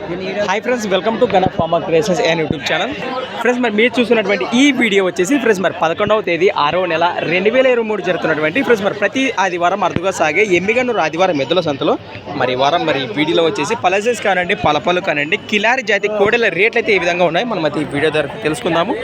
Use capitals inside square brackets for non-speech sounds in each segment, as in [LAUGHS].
Hi friends welcome to Gana pharma creations and YouTube channel friends మరి మీరు చూస్తున్నటువంటి ఈ వీడియో వచ్చేసి ఫ్రెండ్స్ మరి పదకొండవ తేదీ ఆరవ నెల రెండు వేల ఇరవై మూడు జరుగుతున్నటువంటి ఫ్రెండ్స్ మరి ప్రతి ఆదివారం అరుదుగా సాగే ఎమ్మిగన్నూరు ఆదివారం ఎద్దుల సంతలో. మరి ఈ వారం మరి వీడియోలో వచ్చేసి పలసెస్ కానివ్వండి పలపలు కానివ్వండి కిలారి జాతి కోడెల రేట్లు అయితే ఏ విధంగా ఉన్నాయి మనం అయితే ఈ వీడియో ద్వారా తెలుసుకుందాము.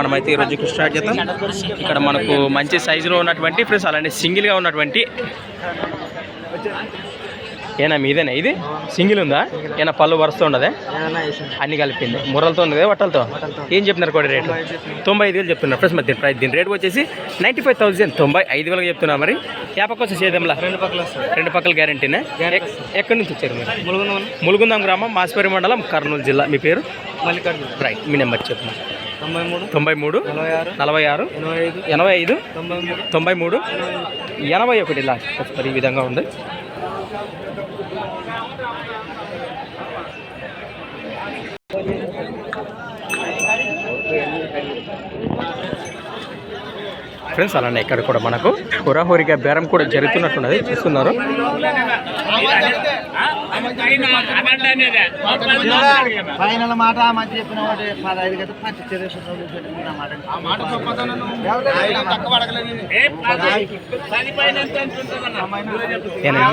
మనమైతే ఈ స్టార్ట్ చేద్దాం. ఇక్కడ మనకు మంచి సైజులో ఉన్నటువంటి ఫ్రెండ్స్ అలానే సింగిల్గా ఉన్నటువంటి ఏనా మీదేనా ఇది? సింగిల్ ఉందా ఏనా పళ్ళు వరుస ఉండదే అన్ని కలిపింది. ముర్రలతో ఉంది వట్టలతో? ఏం చెప్తున్నారు కూడా రేటు? తొంభై ఐదు వేలు చెప్తున్నారు ఫ్రెండ్స్ మరి దీని ప్రైస్ దీని రేట్ వచ్చేసి నైంటీ ఫైవ్ థౌసండ్. తొంభై ఐదు వేలకు చెప్తున్నా మరి. యాపక్క వచ్చి సేదంలా రెండు పక్కల రెండు పక్కల గ్యారంటీనే? ఎక్కడి నుంచి వచ్చారు మీరు? ములుగుందాం. గ్రామం మాసిపేరి మండలం కర్నూలు జిల్లా. మీ పేరు? మల్లికార్జున. రైట్ మీ నెంబర్ చెప్పు తొంభై మూడు తొంభై మూడు నలభై ఆరు ఎనభై ఐదు తొంభై మూడు తొంభై మూడు ఎనభై ఒకటి. లాస్ట్ మరి ఈ విధంగా ఉంది. ఫ్రెండ్స్ అలానే ఇక్కడ కూడా మనకు హురాహోరిగా బేరం కూడా జరుగుతున్నట్టున్నది చూస్తున్నారు. ఫైనల్ మాట మంచి చెప్పిన పదహైదు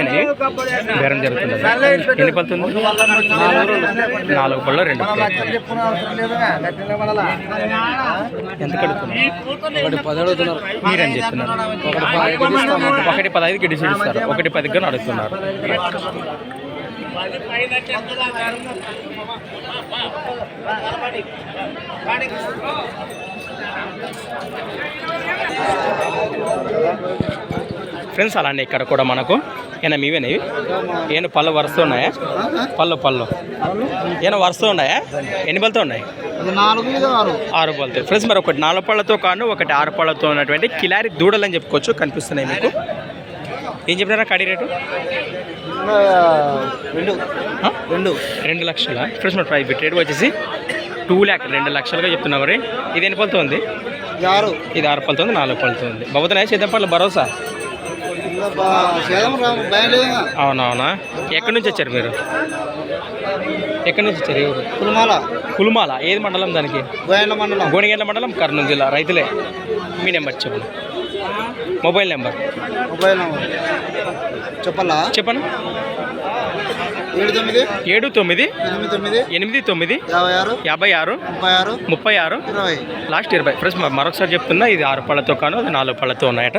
మంచి? బేరం జరుగుతున్నది. ఎన్ని పడుతుంది నాలుగు పళ్ళు. రెండు ఎంత అడుగుతున్నారు. మీరేం చెప్తున్నారు? ఒకటి పదహైదుకి డిసైడ్ ఇస్తారు. ఒకటి పదిగా అడుగుతున్నారు. ఫ్రెండ్స్ అలానే ఇక్కడ కూడా మనకు ఏనా మీవేనా ఇవి ఏమైనా పళ్ళు వరుస ఉన్నాయా? పళ్ళు పళ్ళు. ఏమైనా వరుస ఉన్నాయా? ఎన్ని పళ్ళతో ఉన్నాయి? ఆరు. ఆరు పళ్ళతో ఫ్రెండ్స్ మరి ఒకటి నాలుగు పళ్ళతో కాను ఒకటి ఆరు పళ్ళతో ఉన్నటువంటి కిలారి దూడలు అని చెప్పుకోవచ్చు కనిపిస్తున్నాయి మీకు. ఏం చెప్పినారా కడి రేటు? రెండు? రెండు. రెండు లక్షల? ఫ్రెండ్స్ మరి ప్రైస్ రేట్ వచ్చేసి టూ ల్యాక్ రెండు లక్షలుగా చెప్తున్నా మరి. ఇది ఎన్ని పళ్ళతో ఉంది? ఇది ఆరు. ఇది ఆరు పళ్ళతో ఉంది నాలుగు పళ్ళతో ఉంది. బాబుతున్నాయి పళ్ళు భరోసా? అవునవునా? ఎక్కడి నుంచి వచ్చారు మీరు? ఎక్కడి నుంచి వచ్చారు? ఎవరు కులమాల కులుమాల ఏది మండలం దానికి? గోయండ మండలం. గోనిగేండ్ల మండలం కర్నూలు జిల్లా. రైతులే మీ నెంబర్ చెప్పండి. Mobile number. Mobile number. చెప్పాలా? చెప్పండి. ఏడు తొమ్మిది. ఏడు తొమ్మిది ఎనిమిది తొమ్మిది. ఎనిమిది తొమ్మిది యాభై ఆరు. యాభై ఆరు ముప్పై ఆరు. ముప్పై ఆరు ఇరవై. లాస్ట్ ఇరవై. ఫ్రెండ్స్ మరొకసారి చెప్తున్నా ఇది ఆరు పళ్ళతో కాను అది నాలుగు పళ్ళతో ఉన్నాయట.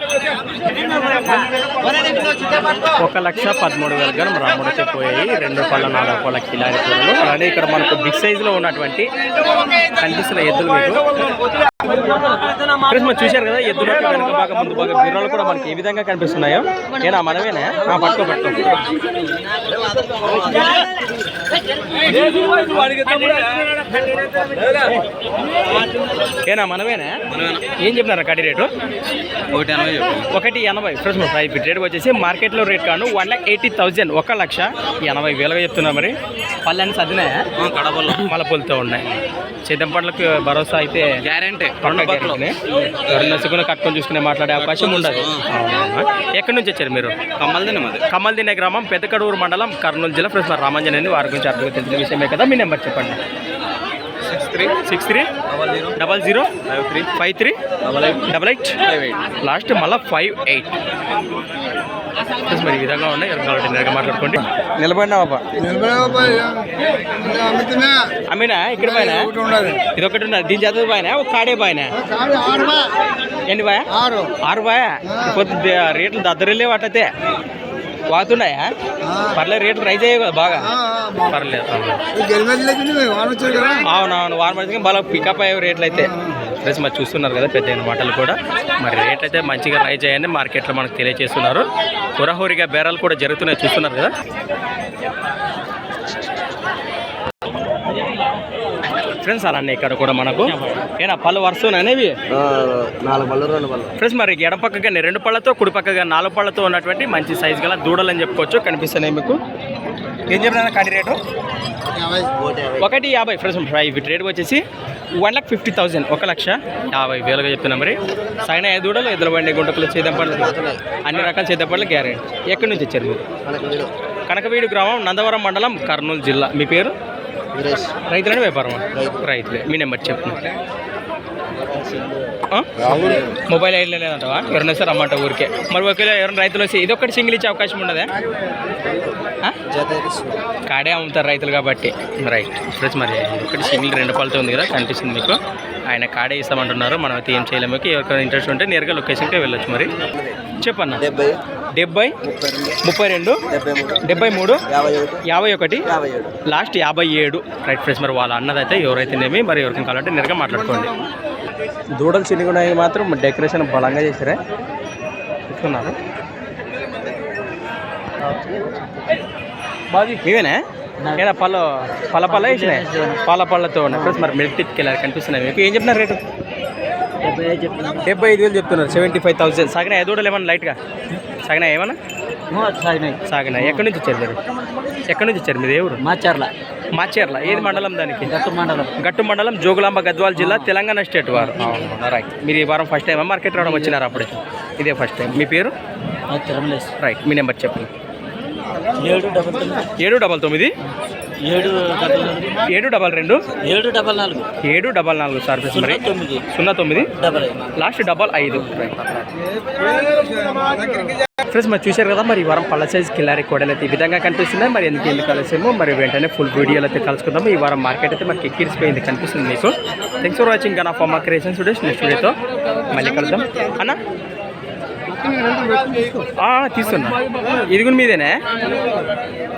ఒక లక్ష పదమూడు వేల గనం రాముడికి పోయాయి రెండు పళ్ళ నాలుగు పళ్ళ కిలారి కూరలు అలానే ఇక్కడ మనకు బిగ్ సైజులో ఉన్నటువంటి కనిపిస్తున్న ఎద్దులు మీకు. క్రిస్మస్ చూశారు కదా ఎద్దులు వెనుక బాగా ముందు బాగా బిర్రలు కూడా మనకి ఏ విధంగా కనిపిస్తున్నాయో? ఏనా మనమేనా? ఆ, పట్టుకో పట్టుకో. ఏనా మనమేనా? ఏం చెప్పినారా కడి రేటు? ఒకటి ఎనభై ఒకటి ఎనభై. ఫ్రెండ్స్ మన ప్రైస్ రేట్ వచ్చేసి మార్కెట్లో రేట్ కాను వన్ లాక్ ఎయిటీ థౌజండ్. ఒక లక్ష ఎనభై వేలుగా చెప్తున్నా మరి. పళ్ళని సర్దినాయా? కడపలో మళ్ళీ పొలుతూ ఉన్నాయి. చేతం పండ్లకు భరోసా అయితే గ్యారంటీ. సుగుణ కట్టుకొని చూసుకునే మాట్లాడే అవకాశం ఉండదు. ఎక్కడి నుంచి వచ్చారు మీరు? కమ్మల్ తినే మాది కమ్మల్ దినే గ్రామం పెద్దకడూరు మండలం కర్నూలు జిల్లా ఫ్రెండ్స్ మరి రామాంజనేయుని వారి గురించి అర్థం తెలిసిన విషయమే కదా. మీ నెంబర్ చెప్పండి. Three. Six three. Double zero. Double zero. Five three. Five three. Double eight. Double eight. Five eight. Last మళ్ళీ ఫైవ్ ఎయిట్. మరి ఈ విధంగా ఉన్నాయి. మాట్లాడుకోండి. నిలబడినా బాబా. అమ్మినా? ఇక్కడ పైన ఇది ఒకటి ఉన్నది దీని చదువు పైన ఒక కాడే పైన ఎన్ని బాయ్ ఆరు. ఆరు బాయ్ కొద్ది రేట్లు దద్దరిలేవు అట్టయితే వాతున్నాయా? పర్లేదు రేట్లు రైజ్ అయ్యాయి కదా బాగా. పర్లేదు అవునవును పడితే బాగా పికప్ అయ్యే రేట్లు అయితే. ప్లస్ మరి చూస్తున్నారు కదా పెద్ద మాటలు కూడా. మరి రేట్ అయితే మంచిగా రైజ్ అయ్యాయని మార్కెట్లో మనకు తెలియజేస్తున్నారు హురహురిగా బేరాలు కూడా జరుగుతున్నాయి చూస్తున్నారు కదా. ఫ్రెండ్స్ అలానే ఇక్కడ కూడా మనకు. ఏనా పళ్ళు వరుస అనేవి? నాలుగు పళ్ళు రెండు పళ్ళు. ఫ్రెండ్స్ మరి ఎడం పక్కగా రెండు పళ్ళతో కుడి పక్కగా నాలుగు పళ్ళతో ఉన్నటువంటి మంచి సైజు గల దూడలు అని చెప్పుకోవచ్చు కనిపిస్తున్నాయి మీకు. ఏం చెప్పినా కాడి రేటు? ఒకటి యాభై. ఫ్రెండ్స్ వీటి రేట్ వచ్చేసి వన్ లాక్ ఫిఫ్టీ థౌసండ్ ఒక లక్ష యాభై వేలుగా చెప్తున్నా మరి. సైన ఐదు దూడలు ఎద్దుల బండి గుంటకులు చేద్దాం పళ్ళు? అన్ని రకాల చేద్దాం పళ్ళు గ్యారెంటీ. ఎక్కడి నుంచి వచ్చారు మీరు? కనకవీడు గ్రామం నందవరం మండలం కర్నూలు జిల్లా. మీ పేరు? రైతులని వ్యాపారం రైతులే. మీ నెంబర్ ఆ? మొబైల్ ఐడిలో లేదంటవా? ఎవరైనా సార్ రమ్మంట ఊరికే. మరి ఒకవేళ ఎవరైనా రైతులు వచ్చి ఇది ఒక్కటి సింగిల్ ఇచ్చే అవకాశం ఉండదా? కాడే అమ్ముతారు రైతులు కాబట్టి. రైట్. ఫ్రెండ్స్ మరి ఒకటి సింగిల్ రెండు పాలతో ఉంది కదా కనిపిస్తుంది మీకు. ఆయన కాడే ఇస్తామంటున్నారు. మనం అయితే ఏం చేయలేము. ఎవరికైనా ఇంట్రెస్ట్ ఉంటే నేరుగా లొకేషన్కి వెళ్ళొచ్చు మరి. చెప్పన్న? డెబ్బై ముప్పై రెండు డెబ్బై మూడు యాభై ఒకటి యాభై ఒకటి యాభై ఏడు లాస్ట్ యాభై ఏడు. రైట్ ఫ్రెండ్స్ మరి వాళ్ళ అన్నదైతే ఎవరైతేనేమి మరి ఎవరికైనా కావాలంటే నేరుగా మాట్లాడుకోండి. దూడలు చిన్నగున్నాయి మాత్రం డెకరేషన్ బలంగా చేసారే. చూస్తున్నారు ఇవేనా? ఏదా పళ్ళ పళ్ళ పళ్ళ వేసినాయి. పాల పళ్ళతో ఉన్నాయి. ఫ్రెండ్స్ మరి మిల్క్ టిక్కెళ్ళారు కనిపిస్తున్నాయి మీకు. ఏం చెప్తున్నారు రేటు? డెబ్బై ఐదు చెప్తున్నాను డెబ్బై ఐదు వేలు చెప్తున్నారు. సెవెంటీ ఫైవ్ థౌసండ్ సాగినా దూడలు ఏమన్నా లైట్గా సాగినా ఏమన్నా? సాగినా ఎక్కడి నుంచి వచ్చారు మీరు? ఎక్కడి నుంచి వచ్చారు మీరు ఊరు మాచర్ల. మాచేర్ల. ఏది మండలం దానికి? గట్టు మండలం. గట్టు మండలం జోగులాంబ గద్వాల జిల్లా తెలంగాణ స్టేట్ వారు. రైట్. మీరు ఈ వారం ఫస్ట్ టైం మార్కెట్ రావడం వచ్చినారు అప్పుడే? ఇదే ఫస్ట్ టైం. మీ పేరు? రైట్. మీ నెంబర్ చెప్పండి. ఏడు డబల్ తొమ్మిది? ఏడు ఏడు డబల్ రెండు. ఏడు డబల్ నాలుగు. ఏడు డబల్ నాలుగు సార్ మరి. సున్నా తొమ్మిది. సున్నా తొమ్మిది. డబల్ లాస్ట్ డబల్ ఐదు. ఫ్రెండ్స్ మరి చూశారు కదా మరి ఈ వారం పళ్ళ సైజ్ కిల్లారి కోడలు అయితే ఈ విధంగా కనిపిస్తున్నాయి మరి ఎందుకు ఎందుకు కలిసేమో? మరి వెంటనే ఫుల్ వీడియోలు అయితే కలుసుకుందాం ఈ వారం మార్కెట్ అయితే మనకి ఎక్కిరిసిపోయింది కనిపిస్తుంది మీకు. థ్యాంక్స్ ఫర్ వాచింగ్ గన్ ఆఫ్ మా క్రియేషన్ స్టూడెంట్స్ నెక్స్ట్ వీడియోతో మళ్ళీ కలుద్దాం. అన్న? తీస్తున్నా ఇది కూడా మీదేనే?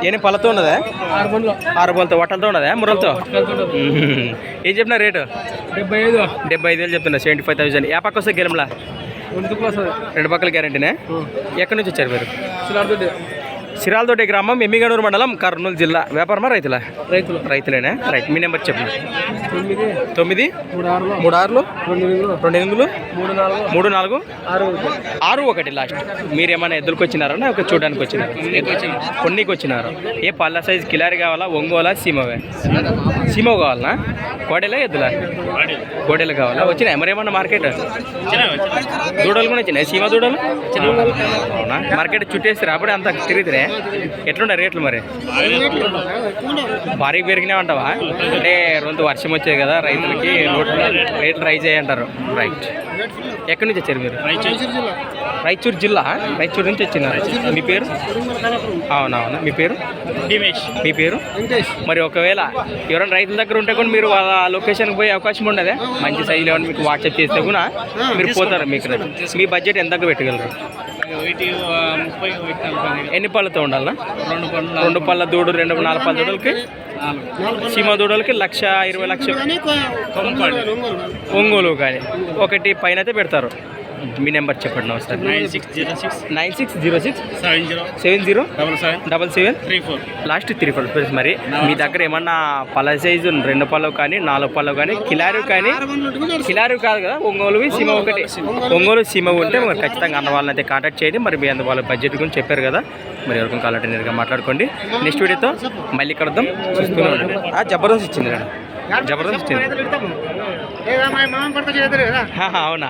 ఏం పళ్ళతో ఉన్నదా? ఆరు పళ్ళతో వట్టలతో ఉన్నదా? మురలతో. ఏం చెప్పిన రేటు? డెబ్బై ఐదు. డెబ్బై ఐదు వేలు చెప్తున్నా సెవెంటీ ఫైవ్ థౌసండ్ ఏ పక్క వస్తే గెలంలా రెండు పక్కల గ్యారంటీనే ఎక్కడి నుంచి వచ్చారు మీరు? సిరాలతోటి గ్రామం ఎమ్మిగనూరు మండలం కర్నూలు జిల్లా. వ్యాపారమా రైతులా? రైతులు. రైతులేనా? రైట్ మీ నెంబర్ చెప్పండి. తొమ్మిది. తొమ్మిది? మూడు ఆరులో. రెండు ఎనిమిదిలో. మూడు నాలుగు మూడు నాలుగు? ఆరు ఆరు ఒకటి లాస్ట్. మీరు ఏమైనా ఎద్దులకు వచ్చినారా ఒక చూడడానికి వచ్చినారు? కొన్నికి వచ్చినారు ఏ పళ్ళ సైజ్ కిలారి కావాలా? ఒంగోలా సీమవే? సీమ కావాలనా? కోడెలా ఎద్దులా? కోడెలు కావాలా? వచ్చినాయి? మరి ఏమన్నా మార్కెట్ దూడలు కూడా వచ్చినాయి? సీమ దూడలు? అవునా? మార్కెట్ చుట్టేసి అప్పుడే అంత తిరిగితే ఎట్లుండే రేట్లు మరి? భారీ పెరిగినాయి అంటావా? అంటే రొంత వర్షం వచ్చేది కదా రైతులకి రేట్లు రైజ్ అయ్యంటారు రైట్ ఎక్కడి నుంచి వచ్చారు మీరు? రాయచూరు జిల్లా. రాయచూరు నుంచి వచ్చినారు మీ పేరు? అవునవును. మీ పేరు? మీ పేరు? మరి ఒకవేళ ఎవరైనా రైతుల దగ్గర ఉంటే కూడా మీరు వాళ్ళ లొకేషన్కి పోయే అవకాశం ఉండదే? మంచి సైజులో ఏమైనా మీకు వాట్సాప్ చేస్తే కూడా మీరు పోతారు మీకు మీ బడ్జెట్ ఎంత పెట్టగలరు? ఎన్ని పళ్ళతో ఉండాలనా రెండు రెండు పళ్ళ దూడు రెండు నాలుగు పళ్ళ దూడలకి? సీమ దూడలకి లక్ష ఇరవై లక్ష. ఒంగోలు కానీ. ఒకటి పైన అయితే పెడతారు. మీ నెంబర్ చెప్పండి ఒకసారి nine six zero six nine six zero six seven zero seven zero double seven double seven three four last three four rupees మరి మీ దగ్గర ఏమన్నా పళ్ళ సైజు రెండు పళ్ళు కానీ నాలుగు పళ్ళు కానీ కిలారు కానీ కిలారు కాదు కదా ఒంగోలు సీమ ఒకటి. ఒంగోలు సీమ ఉంటే మరి ఖచ్చితంగా అన్న వాళ్ళని అయితే కాంటాక్ట్ చేయండి. మరి మీ అందు వాళ్ళ బడ్జెట్ గురించి చెప్పారు కదా మరి ఎవరికైనా కావాలంటే నేరుగా మాట్లాడుకోండి. నెక్స్ట్ వీడియోతో మళ్ళీ కలుద్దాం. చూస్తూనే ఉండండి. ఆ, జబర్దస్త్ ఇచ్చింది జబర్దస్త్ ఇచ్చింది [LAUGHS] అవునా?